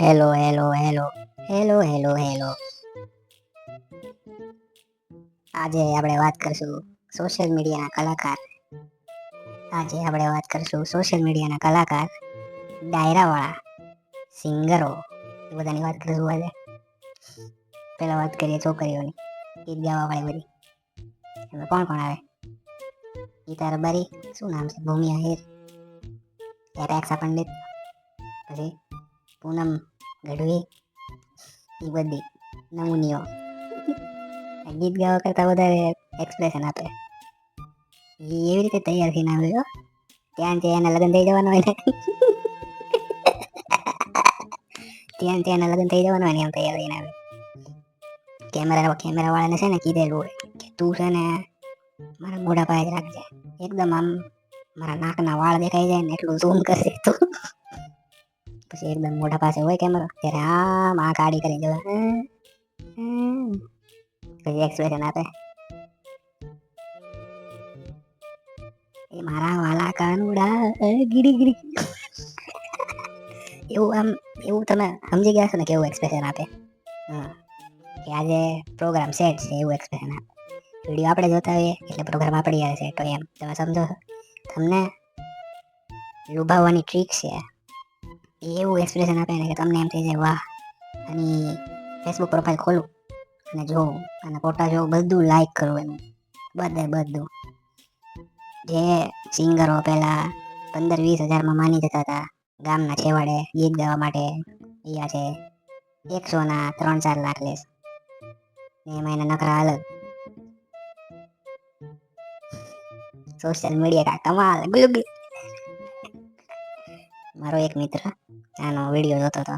Hello hello hello hello hello hello આજે આપણે વાત કરશું સોશિયલ મીડિયાના કલાકાર. આજે આપણે વાત કરશું સોશિયલ મીડિયાના કલાકાર, ડાયરાવાળા સિંગરો એ બધાની વાત કરશું આજે. પહેલાં વાત કરીએ છોકરીઓની. ગીત ગાવાવાળી બધી. એમાં કોણ કોણ આવે? ગીતા રબારી શું નામ છે? ભૂમિ આહિર. એરેક્સા પંડિત. પછી પૂનમ ગઢવી એ બધી નમૂનીઓ ગીત ગાવા કરતાં વધારે એક્સપ્રેશન આપે. ઈ એવી રીતે તૈયાર થઈને આવે હો. ત્યાં ત્યાં એના લગ્ન થઈ જવાનું હોય ત્યાં ત્યાં એના લગ્ન થઈ જવાનું હોય ને એમ તૈયાર થઈને આવે. કેમેરા કેમેરા વાળાને છે ને કીધેલું હોય કે તું છે ને મારા મોઢા પાસે જ રાખજે. એકદમ આમ મારા નાકના વાળ દેખાઈ જાય ને એટલું ઝૂમ કરશે તું. પછી એકદમ મોઢા પાસે હોય કેમેરો ત્યારે આમ આ કાઢી કરી જવા પછી એક્સપ્રેશન આપે. એ મારા વાલા કાનુડા ગીડી ગીરી એવું આમ, એવું તમે સમજી ગયા છો ને કેવું એક્સપ્રેશન આપે. હા. કે આજે પ્રોગ્રામ સેટ છે, એવું એક્સપ્રેશન આપે. વીડિયો આપણે જોતા હોઈએ, એટલે પ્રોગ્રામ આપણી આવે સેટ હોય એમ. તમે સમજો તમને લુભાવવાની ટ્રીક છે. એવું એક્સપ્રેશન આપે ને કે તમને એમ થઈ જાય વાહ, અને ફેસબુક પ્રોફાઇલ ખોલું અને જોઉં, અને ફોટા જોઉં, બધું લાઈક કરું એનું બધે બધું. જે સિંગરો પહેલાં પંદર વીસ હજારમાં માની જતા હતા, ગામના છેવાડે ગીત ગાવા માટે અહીંયા છે એકસોના ત્રણ ચાર લાખ લેસ ને એમાં એના નખરા અલગ. સોશિયલ મીડિયા કા કમાલ ગુલુગુ મારો એક મિત્ર આનો વીડિયો જોતો હતો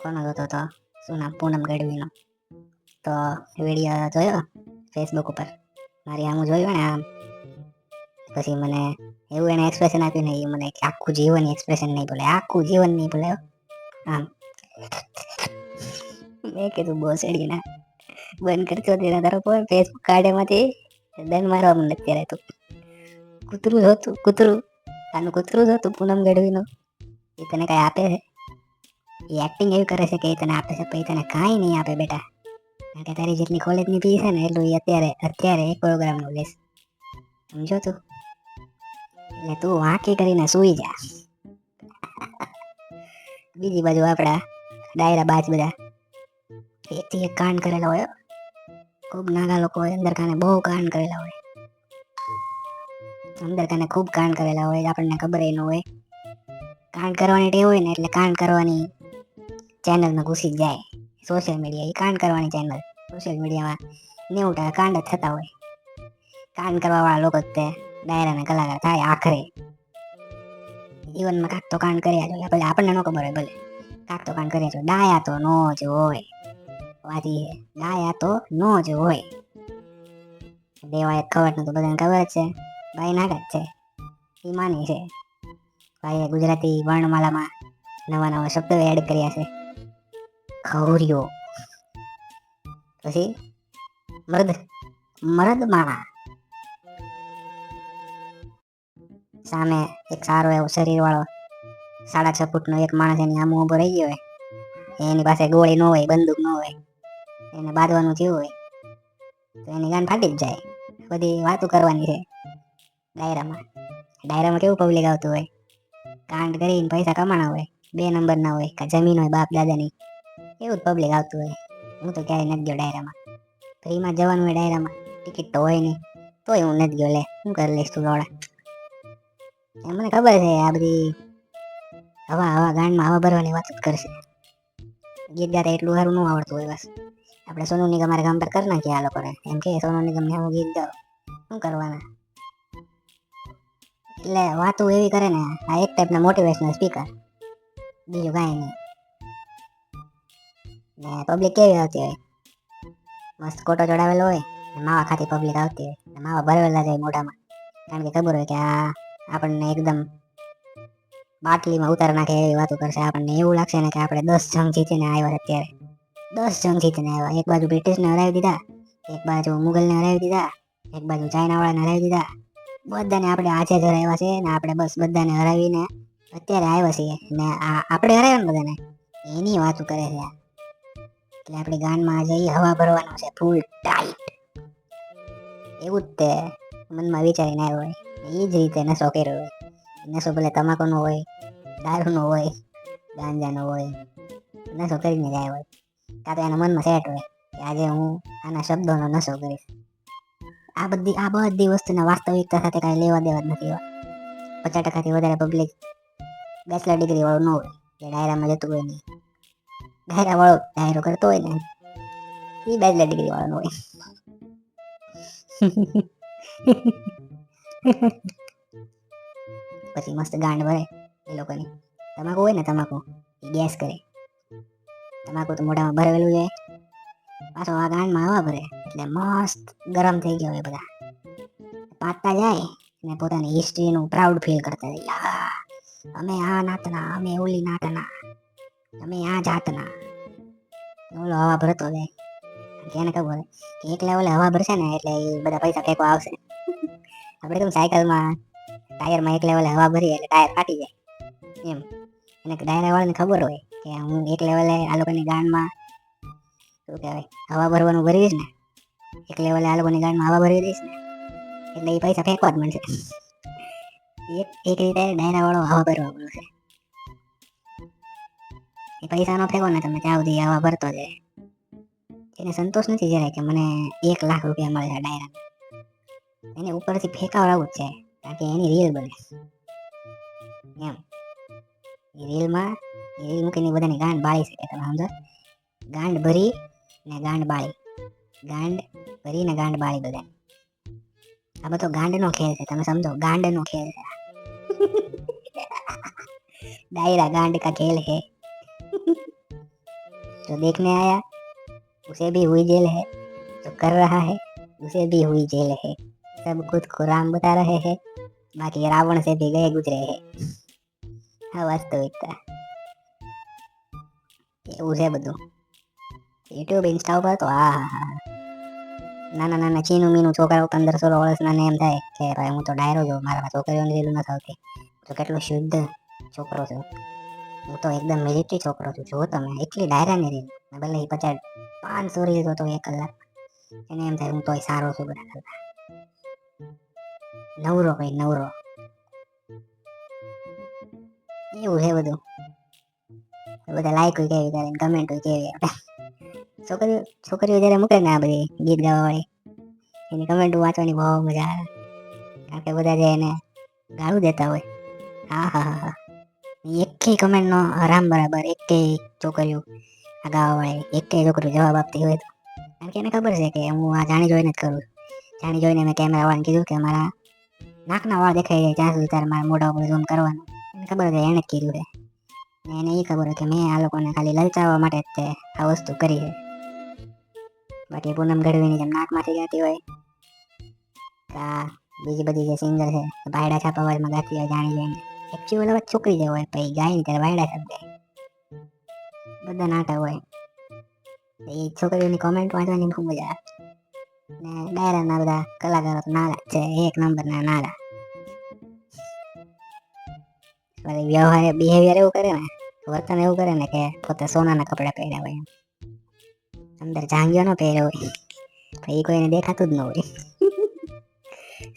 કોનો જોતો હતો શું નામ પૂનમ ગઢવીનો. તો વીડિયો જોયો ફેસબુક ઉપર. મારી આમ જોયું ને આમ. પછી મને એવું એને એક્સપ્રેશન આપ્યું ને એ મને આખું જીવન એક્સપ્રેશન નહીં બોલે. આખું જીવન નહીં બોલે આમ. મેં કીધું બોસડી ના. બંધ કરતો તેના તારો કોઈ ફેસબુક કાઢેમાંથી દન મારવા મને અત્યારે તું. કૂતરું જોતું કૂતરું. આનું કૂતરું જોતું પૂનમ ગઢવીનું. એ તને કઈ આપે છે? એ એક્ટિંગ એવી કરે છે કે તને આપે છે પછી તને કાંઈ નહીં આપે બેટા. કારણ કે તારી જેટલી કોલેજની ફી છે ને, એટલું એ અત્યારે અત્યારે એક પ્રોગ્રામનું લેસ સમજો તું? એટલે તું વાંકી કરીને સૂઈ જા. બીજી બાજુ આપણા ડાયરા બાજ બધા. એકથી એક કાંડ કરેલા હોય ખૂબ નાના લોકો હોય, અંદર કાને બહુ કાંડ કરેલા હોય. અંદર કાને ખૂબ કાંડ કરેલા હોય, આપણને ખબર ન હોય. કાંડ કરવાની ટેવ હોય ને, એટલે કાંડ કરવાની ચેનલમાં ઘૂસી જાય. સોશિયલ મીડિયા એ કાંડ કરવાની ચેનલ સોશિયલ મીડિયામાં નેવું ટકા કાંડ જ થતા હોય. કાંડ કરવાવાળા લોકો જ તે ડાયરાના કલાકાર થાય આખરે. જીવનમાં કાંક તો કાંડ કર્યા જોઈએ ભલે આપણને ન ખબર હોય, ભલે. કાંક તો કાંડ કર્યા જોઈએ ડાયા તો નો જ હોય. વાતી છે ડાયા તો નો જ હોય. દેવાય ખબર તો બધાને ખબર જ છે. ભાઈ જ છે. એ માની છે. ભાઈએ ગુજરાતી વર્ણમાલામાં નવા નવા શબ્દો એડ કર્યા છે. ખૌર્યો પછી મર્દ મરદ માણા સામે એક સારો એવો શરીર વાળો સાડા છ ફૂટનો એક માણસ એની આમ ઊભો રહી ગયો હોય એની પાસે ગોળી ન હોય બંદૂક ન હોય એને બાંધવાનું થયું હોય તો એની ગાન ફાટી જ જાય બધી વાતો કરવાની છે ડાયરામાં ડાયરામાં કેવું પબ્લિક આવતું હોય કાંડ કરીને પૈસા કમાણા હોય બે નંબરના હોય કાં જમીન હોય બાપ દાદાની એવું જ પબ્લિક આવતું હોય. હું તો ક્યારેય નથી ગયો ડાયરામાં. ફ્રીમાં જવાનું હોય ડાયરામાં. ટિકિટ તો હોય નહીં. તોય હું નથી ગયો લે. શું કરી લઈશ તું રોડા. એમ મને ખબર છે આ બધી હવા હવા ગાંડમાં હવા ભરવાની વાત જ કરશે. ગીત ગાતા એટલું સારું ન આવડતું હોય બસ. આપણે સોનુ નિગમ મારે ગામ પર કરી નાખીએ આ લોકોને. એમ કે સોનુ નિગમ ને હું ગીત ગાઉં. શું કરવાના? એટલે વાતો એવી કરે ને, આ એક ટાઈપના મોટિવેશનલ સ્પીકર બીજું કાંઈ નહીં. ને પબ્લિક કેવી આવતી હોય? મસ્ત કોટો ચડાવેલો હોય ને માવા ખાતી પબ્લિક આવતી હોય ને માવા ભરેલા જાય મોઢામાં. કારણ કે ખબર હોય કે આ આપણને એકદમ બાટલીમાં ઉતાર નાખે એવી વાતો કરશે. આપણને એવું લાગશે ને કે આપણે દસ જંગ જીતીને આવ્યા અત્યારે. દસ જંગ જીતીને આવ્યા. એક બાજુ બ્રિટિશને હરાવી દીધા, એક બાજુ મુગલને હરાવી દીધા, એક બાજુ ચાઇનાવાળાને હરાવી દીધા. બધાને આપણે આજે જ હરાવ્યા છે ને આપણે બસ બધાને હરાવીને અત્યારે આવ્યા છીએ. ને આ આપણે હરાવ્યા ને બધાને? એની વાતો કરે છે આ. એટલે આપણે ગાનમાં જઈ હવા ભરવાનો છે ફૂલ ટાઈટ એવું જ તે. મનમાં વિચારીને આવ્યો હોય. એ જ રીતે નશો કર્યો હોય. નશો ભલે તમાકુનો હોય, દારૂનો હોય, ગાંજાનો હોય, નશો કરીને જાય હોય. કાં તો એના મનમાં સેટ હોય કે આજે હું આના શબ્દોનો નશો કરીશ. આ બધી આ બધી વસ્તુના વાસ્તવિકતા સાથે કાંઈ લેવા દેવા જ નથી પચાસ ટકાથી વધારે પબ્લિક બેચલર ડિગ્રી વાળું ન હોય, કે ડાયરામાં જતું હોય નહીં ડાયરા વાળો ડાયરો કરતો હોય ને એ બેચલર ડિગ્રી વાળો હોય પછી મસ્ત ગાંડ ભરે એ લોકોની તમાકુ હોય ને તમાકુ એ ગેસ કરે તમાકુ તો મોઢામાં ભરેલું છે પાછો આ ગાંડમાં હવા ભરે એટલે મસ્ત ગરમ થઈ ગયા હોય બધા પાતા જાય ને પોતાની હિસ્ટ્રીનું પ્રાઉડ ફીલ કરતા જાય અમે આ નાતના અમે ઓલી નાતના અમે આ જાતના. ઓલો હવા ભરતો જાય એને ખબર હોય કે એક લેવલે હવા ભરશે ને એટલે એ બધા પૈસા ફેંકો આવશે. આપણે કેમ સાયકલમાં ટાયરમાં એક લેવલે હવા ભરીએ એટલે ટાયર ફાટી જાય. એમ. એને ડાયરાવાળાને ખબર હોય કે હું એક લેવલે આ લોકોની ગાંડમાં શું કહેવાય, હવા ભરવાનું ભરી દઈશ ને. એક લેવલે આ લોકોની ગાંડમાં હવા ભરી દઈશ ને. એટલે એ પૈસા ફેંકવા જ મળશે. એક એક રીતે ડાયરાવાળો હવા ભરવા બોલું છે એ પૈસાનો ફેંકો ને તમે ત્યાં સુધી આવા ભરતો જાય. એને સંતોષ નથી જરાય કે મને એક લાખ રૂપિયા મળે છે ડાયરા એને ઉપરથી ફેંકાવડાવવું જ છે, કારણ કે એની રીલ બને એમ. એ રીલમાં, એ રીલ મૂકીને બધાની ગાંડ બાળી શકે, તમે સમજો? ગાંડ ભરી ને ગાંડ બાળી. ગાંડ ભરી ને ગાંડ બાળી બધા આ બધો ગાંડનો ખેલ છે, તમે સમજો? ગાંડનો ખેલ છે. ડાયરા ગાંડ કા ખેલ છે. जो देखने आया उसे भी हुई जेल है जो कर रहा है उसे भी हुई जेल है सब खुद को राम बता रहे हैं बाकी रावण से भी गए गुजरे हैं આ વાસ્તવિકતા એવું છે બધું યુટ્યુબ ઇન્સ્ટા ઉપર તો હા હા હા નાના નાના ચીનું મીનું છોકરાઓ પંદર સોળ વર્ષના ને એમ થાય કે ભાઈ હું તો ડાયરો છું મારા છોકરીઓને લીધું નથી આવતી તો કેટલો શુદ્ધ છોકરો છું હું તો એકદમ મિલિટરી છોકરો છું. જો તમે, એટલી ડાયરાની ને ભલે એ પચાસ પાંચસો રીલ તો એક કલાક. એને એમ થાય હું તોય સારો છું બધા કલાક નવરો ભાઈ, નવરો. એવું છે બધું. બધા લાઈક કેવી ત્યારે કમેન્ટ કેવી કરે છોકરીઓ છોકરીઓ જ્યારે મૂકે ને આ બધી ગીત ગાવા વાળી એની કમેન્ટ વાંચવાની બહુ મજા આવે. કારણ કે બધા જે એને ગાળું દેતા હોય. હા હા હા હા. એકેય કમેન્ટનો આરામ બરાબર, એકેય છોકરીઓ આ ગાવા એકેય છોકરીઓ જવાબ આપતી હોય તો. કારણ કે એને ખબર છે કે હું આ જાણી જોઈને જ કરું જાણી જોઈને મેં કેમેરા વાળાને કીધું કે મારા નાકના વાળ દેખાઈ જાય ત્યાં સુધી તારે મારા મોઢા ઉપર ઝૂમ કરવાનું. એને ખબર છે એણે જ કીધું છે. એને એ ખબર કે મેં આ લોકોને ખાલી લલચાવવા માટે જ તે આ વસ્તુ કરી છે. બાકી પૂનમ ગઢવીની જેમ નાકમાંથી ગાતી હોય કા બીજી બધી જે સિંગર છે ભાયડા છાપાવાજમાં ગાતી હોય જાણી જોઈને. એકચ્યુઅલ અવાજ છોકરી જેવો હોય પછી ગાય ને ત્યારે વાયડા શબ્દ બધા નાટક હોય એ છોકરીઓની કોમેન્ટ વાંચવાની ખૂબ મજા આવે ને ડાયરાના બધા કલાકારો નાળા છે એક નંબરના નાળા વ્યવહાર બિહેવિયર એવું કરે ને વર્તન એવું કરે ને કે પોતે સોનાના કપડાં પહેર્યા હોય. અંદર જાંગીઓ ન પહેર્યો હોય એ કોઈને દેખાતું જ ન હોય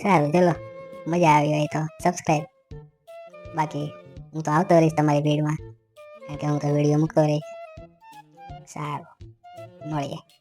સારું ચલો મજા આવી હોય તો સબસ્ક્રાઈબ બાકી હું તો આવતો રહીશ તમારી ભીડમાં. કારણ કે હું તો વીડિયો મૂકતો રહીશ. સારું. મળીએ.